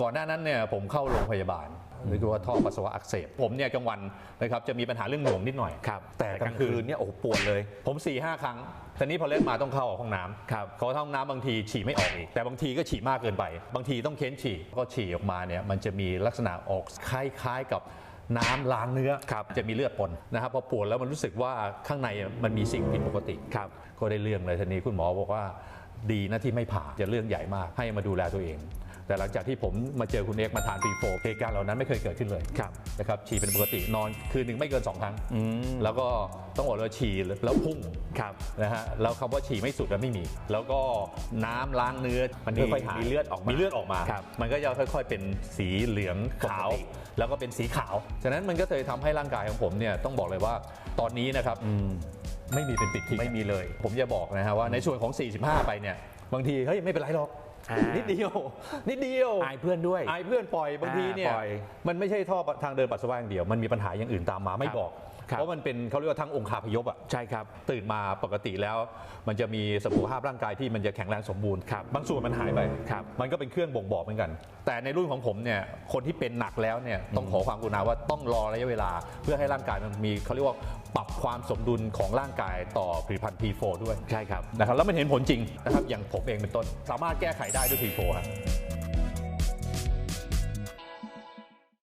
ก่อนหน้านั้นเนี่ยผมเข้าโรงพยาบาลเรียกว่าท่อปัสสาวะอักเสบผมเนี่ยกลางวันนะครับจะมีปัญหาเรื่องหน่วงนิดหน่อยครับแต่กลางคืนเนี่ยโอ้โหปวดเลย ผม4ี่ห้าครั้งแต่นี้พอเล่นมาต้องเข้าห้องน้ำครับเขาเข้าห้องน้ำบางทีฉี่ไม่ออกอีกแต่บางทีก็ฉี่มากเกินไป บางทีต้องเค้นฉี่ก็ฉี่ออกมาเนี่ยมันจะมีลักษณะออกคล้ายๆกับน้ำล้างเนื้อครับจะมีเลือดปนนะครับพอปวดแล้วมันรู้สึกว่าข้างในมันมีสิ่งผิดปกติครับก็ได้เรื่องเลยทีนี้คุณหมอบอกว่าดีนะที่ไม่ผ่าจะเรื่องใหญ่มากให้มาดูแลตัวเอง แต่หลังจากที่ผมมาเจอคุณเอกมาทานปีโฟเหตุการณ์เหล่านั้นไม่เคยเกิดขึ้นเลยครับนะครับฉี่เป็นปกตินอนคืนหนึ่งไม่เกิน 2 ครั้งอืมแล้วก็ต้องบอกเลยว่าฉี่แล้วพุ่งครับนะฮะแล้วคำว่าฉี่ไม่สุดแล้วไม่มี แล้วก็น้ำล้างเนื้อมันมีค่อยๆหายมีเลือดออกมามีเลือดออกมา ครับ มันก็จะค่อยๆเป็นสีเหลืองขาวปกติแล้วก็เป็นสีขาว ฉะนั้นมันก็เลยทำให้ร่างกายของผมเนี่ยต้องบอกเลยว่าตอนนี้นะครับอืมไม่มีเป็นปิดทิ้งไม่มีเลย ผมจะบอกนะฮะว่าในส่วนของ 45 ไปเนี่ยบางทีเฮ้ยไม่เป็นไรหรอกอ่า นินิดเดียวนิดเดียวอายเพื่อนด้วยอายเพื่อนปล่อยบางทีเนี่ยอ่าปล่อยมันไม่ใช่ท่อทางเดินปัสสาวะอย่างเดียว มันมีปัญหาอย่างอื่นตามมาไม่ครับบอกครับ เพราะมันเป็นเขาเรียกว่าทั้งองคาพยพอะใช่ครับ ตื่นมาปกติแล้ว มันจะมีสมรรถภาพร่างกายที่มันจะแข็งแรงสมบูรณ์ครับบางส่วนมันหายไปครับมันก็เป็นเครื่องบ่งบอกเหมือนกัน แต่ในรุ่นของผมเนี่ยคนที่เป็นหนักแล้วเนี่ยต้องขอความกรุณาว่าต้องรอระยะเวลา เพื่อให้ร่างกายมันมีเขาเรียกว่าปรับความสมดุลของร่างกายต่อผลิตภัณฑ์ P4 ด้วยใช่ครับนะครับแล้วมันเห็นผลจริงนะครับอย่างผมเองเป็นต้น สามารถแก้ไขได้ด้วย P4 ครับ